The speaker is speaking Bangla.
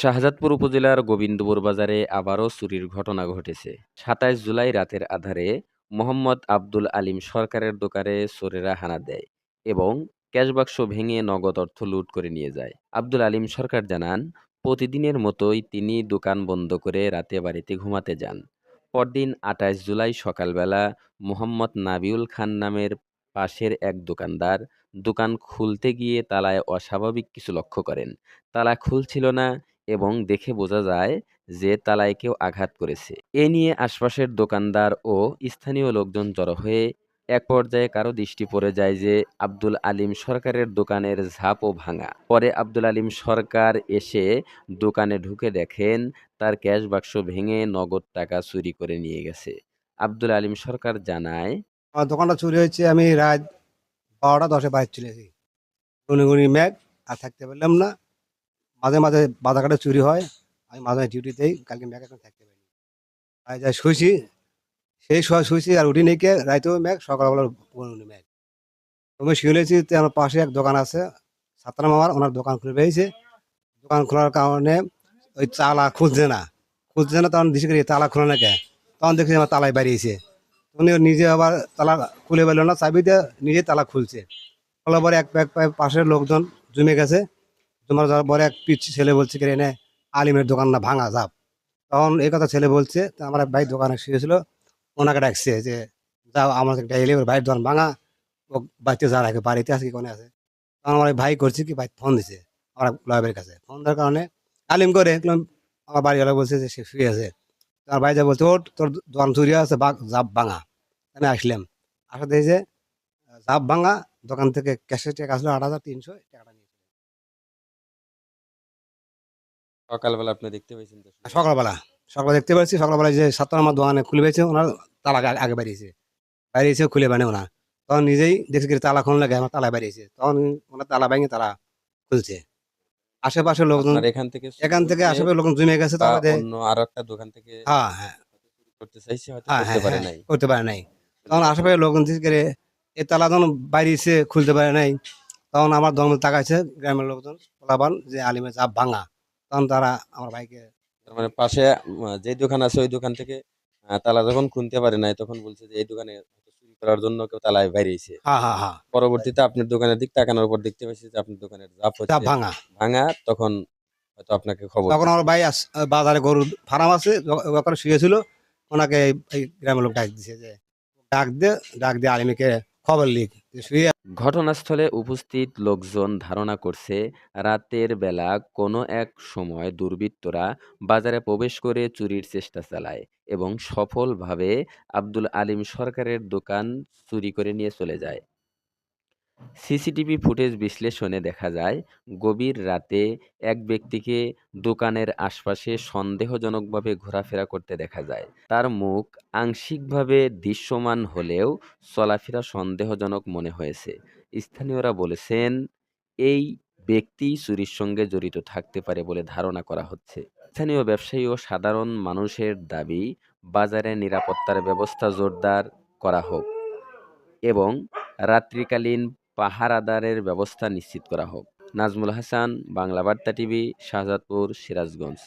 শাহজাদপুর উপজেলার গোবিন্দপুর বাজারে আবারও চুরির ঘটনা ঘটেছে। সাতাইশ জুলাই রাতের আধারে মোহাম্মদ আব্দুল আলিম সরকারের দোকানে চোরেরা হানা দেয় এবং ক্যাশবাক্স ভেঙে নগদ অর্থ লুট করে নিয়ে যায়। আব্দুল আলিম সরকার জানান, প্রতিদিনের মতোই তিনি দোকান বন্ধ করে রাতে বাড়িতে ঘুমাতে যান। পরদিন আঠাশ জুলাই সকালবেলা মোহাম্মদ নাবিউল খান নামের পাশের এক দোকানদার দোকান খুলতে গিয়ে তালায় অস্বাভাবিক কিছু লক্ষ্য করেন। তালা খুলছিল না এবং দেখে বোঝা যায় যে তালায় কেউ আঘাত করেছে। এ নিয়ে আশপাশের দোকানদার ও স্থানীয় লোকজন জড়ো হয়ে এক পর্যায়ে কারও দৃষ্টি পড়ে যায় যে আব্দুল আলিম সরকারের দোকানের ঝাঁপও ভাঙা। পরে আব্দুল আলিম সরকার এসে দোকানে ঢুকে দেখেন তার ক্যাশ বাক্স ভেঙে নগদ টাকা চুরি করে নিয়ে গেছে। আব্দুল আলিম সরকার জানায়, আমার দোকানটা চুরি হয়েছে, আমি রাত বারোটা দশে বাইরে চলেছি গুনি গুনি ম্যাগ, আর থাকতে পারলাম না। মাঝে মাঝে কাটে চুরি হয়, আমি মাঝে মাঝে ডিউটিতেই কালকে ম্যাগ এখন থাকতে পারি আর যাই শুয়েছি সেই সময় শুয়েছি আর উঠি কে রাইতেও ম্যাগ সকালবেলা গুনি ম্যাগ আমি শুয়েছি তো আমার পাশে এক দোকান আছে সাতরা মামার, ওনার দোকান খুলে পেয়েছে দোকান খোলার কারণে ওই তালা খুঁজছে না। খুঁজছে না, তখন দিশে তালা খুলে না কে তখন দেখছি আমার তালায় বেরিয়েছে। উনি নিজে আবার তালা খুলে পেল না চাবি দিয়ে নিজে তালা খুলছে। খোলার পরে এক পাশের লোকজন জমে গেছে। যাওয়ার পরে এক পিচ্ছি ছেলে বলছে, কি আলিমের দোকান না ভাঙা যাপ তখন এই কথা ছেলে বলছে আমার এক ভাই দোকানে শুয়েছিল ওনাকে ডাকছে যে, যাও আমার ডাইলে ওর ভাইয়ের দোকান ভাঙা, ও বাড়িতে যা রাখে, বাড়িতে আছে কি, কোনে আছে? তখন আমার ভাই করছে কি, ভাই ফোন দিছে আমার লয়ের কাছে। ফোন দেওয়ার কারণে, আলিম করে আমার বাড়িওয়ালা বলছে যে, সে শুয়ে আছে। আমার ভাই যা বলছে ওর তোর দোকান চুরি আছে জাপ ভাঙা। আমি আসলাম। আসা দেখি যে, জাপ ভাঙা, দোকান থেকে ক্যাশের টাকা আসলো আট হাজার তিনশো টাকাটা সকালবেলা আপনি দেখতে পেয়েছেন তো সকালবেলা। সকালবেলা দেখতে পাচ্ছি সকালবেলা যে সাতটা আমার দোকানে খুলে পেয়েছে ওনার তালা আগে- আগে বেরিয়েছে বেরিয়েছে খুলে বানে ওনার। তখন নিজেই দেখছি কি তালা খুললে লাগে আমার তালা বেরিয়েছে তখন ওনার তালা ভেঙে তালা খুলছে। আশেপাশের লোকজন আপনার এখান থেকে এখান থেকে আশেপাশের লোকজন জমে গেছে বা তাহলে অন্য আরও একটা দোকান থেকে হ্যাঁ হ্যাঁ। করতে চাইছে হয়তো হ্যাঁ করতে হ্যাঁ পারে হ্যাঁ, নাই। করতে পারে নাই। তখন আশেপাশে লোকজন ঠিক করে এ তালা যখন বাইরেছে খুলতে পারে নাই? তখন আমার দম তাকাইছে গ্রামের লোকজন বলাবান যে আলিমের চাপ ভাঙা। তখন তারা আমার ভাইকে তার মানে পাশে যে দোকান আছে ওই দোকান থেকে তালা যখন খুনতে পারে নাই তখন বলছে যে এই দোকানে চুরি করার জন্য কেউ তালায় বাইরেছে পরবর্তীতে আপনার দোকানের দিক তাকানোর পর দেখতে পাচ্ছি যে আপনার দোকানের জাপ হচ্ছে। ভাঙা। ভাঙা তখন হয়তো আপনাকে খবর তখন আমার ভাই আস- বাজারে গরুর ফার্ম আছে ওখানে শুয়েছিল ওনাকে এই- এই গ্রামের লোক ডাক দিছে যে ডাক দিয়ে ডাক দিয়ে আলিমকে খবর লিখ। শুয়ে ঘটনাস্থলে উপস্থিত লোকজন ধারণা করছে, রাতের বেলা কোনো এক সময় দুর্বৃত্তরা বাজারে প্রবেশ করে চুরির চেষ্টা চালায় এবং সফলভাবে আব্দুল আলিম সরকারের দোকান চুরি করে নিয়ে চলে যায়। সিসিটিভি ফুটেজ বিশ্লেষণে দেখা যায়, গভীর রাতে এক ব্যক্তিকে দোকানের আশপাশে সন্দেহজনকভাবে ঘোরাফেরা করতে দেখা যায়। তার মুখ আংশিকভাবে দৃশ্যমান হলেও চলাফেরা সন্দেহজনক মনে হয়েছে। স্থানীয়রা বলেছেন, এই ব্যক্তি চুরির সঙ্গে জড়িত থাকতে পারে বলে ধারণা করা হচ্ছে। স্থানীয় ব্যবসায়ী ও সাধারণ মানুষের দাবি, বাজারে নিরাপত্তার ব্যবস্থা জোরদার করা হোক এবং রাত্রিকালীন পাহারাদারের ব্যবস্থা নিশ্চিত করা হোক। নাজমুল হাসান বাংলা বার্তা টিভি শাহজাদপুর সিরাজগঞ্জ।